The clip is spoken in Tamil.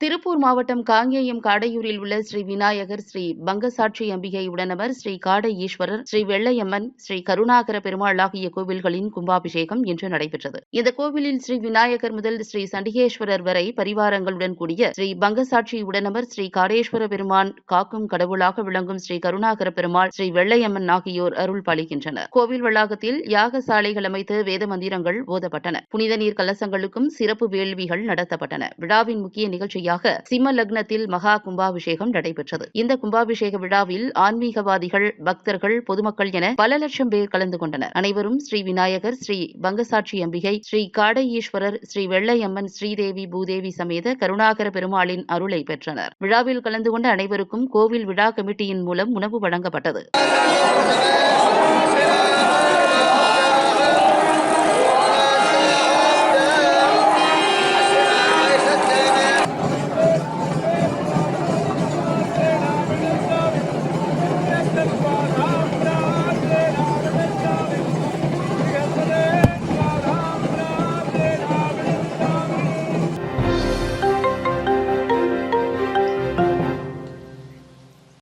திருப்பூர் மாவட்டம் காங்கேயம் காடையூரில் உள்ள ஸ்ரீ விநாயகர் ஸ்ரீ பங்கசாட்சி அம்பிகை உடனவர் ஸ்ரீ காடை ஈஸ்வரர் ஸ்ரீ வெள்ளையம்மன் ஸ்ரீ கருணாகர பெருமாள் ஆகிய கோவில்களின் கும்பாபிஷேகம் இன்று நடைபெற்றது. இந்த கோவிலில் ஸ்ரீ விநாயகர் முதல் ஸ்ரீ சண்டிகேஸ்வரர் வரை பரிவாரங்களுடன் கூடிய ஸ்ரீ பங்கசாட்சி உடனவர் ஸ்ரீ காடேஸ்வர பெருமான் காக்கும் கடவுளாக விளங்கும் ஸ்ரீ கருணாகர பெருமாள் ஸ்ரீ வெள்ளையம்மன் ஆகியோர் அருள் பாலிக்கின்றனர். கோவில் வளாகத்தில் யாகசாலைகள் அமைத்து வேத மந்திரங்கள் ஓதப்பட்டன. புனித நீர் கலசங்களுக்கும் சிறப்பு வேள்விகள் நடத்தப்பட்டன. விழாவின் முக்கிய நிகழ்ச்சியாக சிம்ம லக்னத்தில் மகா கும்பாபிஷேகம் நடைபெற்றது. இந்த கும்பாபிஷேக விழாவில் ஆன்மீகவாதிகள் பக்தர்கள் பொதுமக்கள் என பல லட்சம் பேர் கலந்து கொண்டனர். அனைவரும் ஸ்ரீ விநாயகர் ஸ்ரீ பங்கசாட்சி அம்பிகை ஸ்ரீ காடை ஈஸ்வரர் ஸ்ரீ வெள்ளையம்மன் ஸ்ரீதேவி பூதேவி சமேத கருணாகர பெருமாளின் அருளை பெற்றனர். விழாவில் கலந்து கொண்ட அனைவருக்கும் கோவில் விழா கமிட்டியின் மூலம் உணவு வழங்கப்பட்டது.